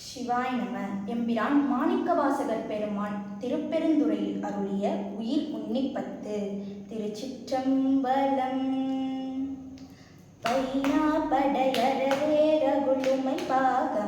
சிவாய் நம எம்பிரான் மாணிக்கவாசகர் பெருமான் திருப்பெருந்துறையில் அருளிய உயிர் உன்னிப்பத்து. திருச்சிற்றம்பலம். பைனா படையரவே ரகுளுமை பாகம்.